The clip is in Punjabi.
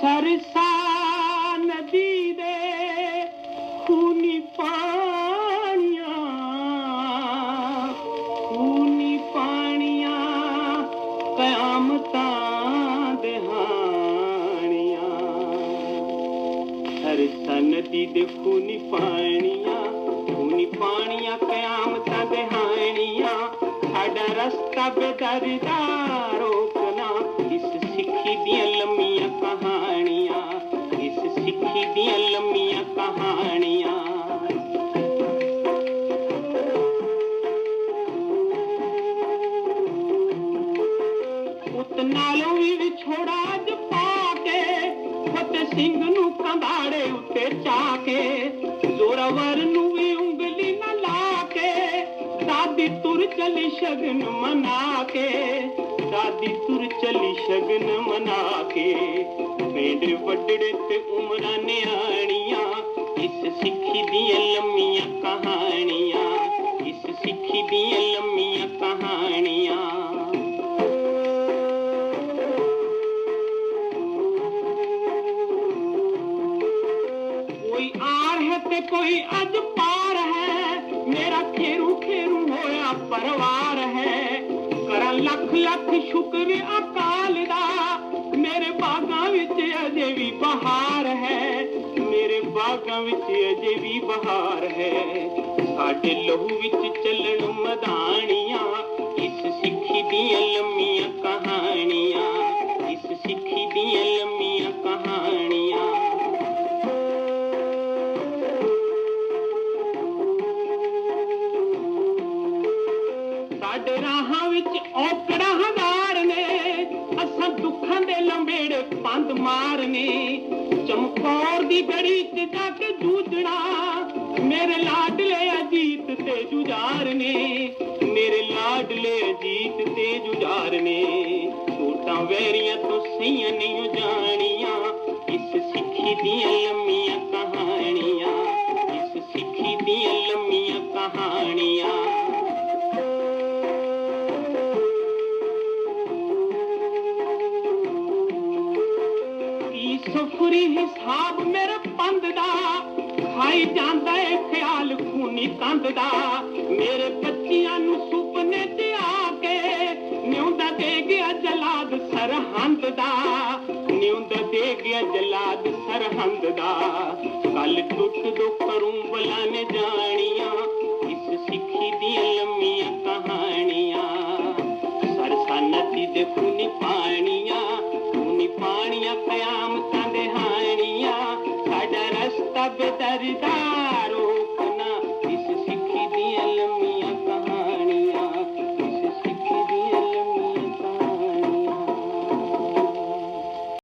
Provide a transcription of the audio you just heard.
सा नदी पाण खूनी पाणिय कयामता दही सर्सा नदी ते पूनी खूनी पाणी कयामता हा डस रस्ता कर ਪੁੱਤ ਨਾਲੋਂ ਵੀ ਵਿਛੋੜਾ ਅੱਜ ਪਾ ਕੇ ਫਤਿਹ ਸਿੰਘ ਨੂੰ ਕੰਧਾੜੇ ਉੱਤੇ ਚਾ ਕੇ ਜ਼ੋਰਾਵਰ ਨੂੰ ਵੀ ਉਂਗਲੀ ਨਾ ਲਾ ਕੇ ਦਾਦੀ ਤੁਰ ਚਲੀ ਸ਼ਗਨ ਮਨਾ ਕੇ ਦਾਦੀ ਤੁਰ ਚਲੀ ਸ਼ਗਨ ਮਨਾ ਕੇ ਪਿੰਡ ਵੱਡੜੇ ਤੇ ਉਮਰਾਂ ਨਿਆਣੀਆਂ, ਇਸ ਸਿੱਖੀ ਦੀਆਂ ਲੰਮੀਆਂ ਕੋਈ ਆਰ ਹੈ ਤੇ ਕੋਈ ਅੱਜ ਪਾਰ ਹੈ। ਮੇਰਾ ਖੇਰੂ ਖੇਰੂ ਹੋਇਆ ਪਰਵਾਰ ਹੈ। ਕਰਾਂ ਲੱਖ ਲੱਖ ਸ਼ੁਕਰ ਅਕਾਲ ਦਾ। ਮੇਰੇ ਬਾਗਾਂ ਵਿੱਚ ਅਜੇ ਵੀ ਬਹਾਰ ਹੈ। ਮੇਰੇ ਬਾਗਾਂ ਵਿੱਚ ਅਜੇ ਵੀ ਬਹਾਰ ਹੈ। ਸਾਡੇ ਲਹੂ ਵਿੱਚ ਚੱਲਣ ਸਾਡੇ ਰਾਹਾਂ ਵਿੱਚ ਔਕੜਾਂ ਹਜ਼ਾਰ ਨੇ ਅਸਾਂ ਦੁੱਖਾਂ ਦੇ ਲੰਬੇੜੇ ਪੰਦ ਮਾਰਨੇ। ਚਮਕੌਰ ਦੀ ਗੜੀ 'ਚ ਜਾ ਕੇ ਜੂਝਣਾ, ਮੇਰੇ ਲਾਡਲੇ ਅਜੀਤ ਤੇ ਜੁਝਾਰ ਨੇ ਮੇਰੇ ਲਾਡਲੇ ਅਜੀਤ ਤੇ ਜੁਝਾਰ ਨੇ ਛੋਟਾਂ ਵੈਰੀਆਂ ਤੋਂ ਸਹੀਆਂ ਨਹੀਂ ਜਾਣੀਆਂ, ਇਸ ਸਿੱਖੀ ਦੀਆਂ ਲੰਮੀਆਂ ਕਹਾਣੀਆਂ। ਸੁਖਰੀ ਹਿਸਾਬ ਮੇਰੇ ਪੰਦ ਦਾ। ਖਾਈ ਜਾਂਦਾ ਏ ਖਿਆਲ ਖੂਨੀ ਤੰਦ ਦਾ। ਮੇਰੇ ਬੱਚਿਆਂ ਨੂੰ ਸੁਪਨੇ ਤੇ ਆ ਕੇ ਨਿਉਂਦ ਦੇ ਗਿਆ ਜਲਾਦ ਸਰਹੰਦ ਦਾ। ਨਿਉਂਦ ਦੇ ਗਿਆ ਜਲਾਦ ਸਰਹੰਦ ਦਾ। ਕੱਲ ਟੁੱਟ ਦੋ ਕਰੂੰਬਲਾਂ ਨੇ ਜਾਣੀਆਂ। ਇਸ ਸਿੱਖੀ ਦੀਆਂ ਲੰਮੀਆਂ ਕਹਾਣੀਆਂ। ਸਰਸਾ ਨਦੀ ਦੇ ਖੂਨੀ ਪਾਣੀ ಕಡರಸ್ತ ಬೆದರಿದ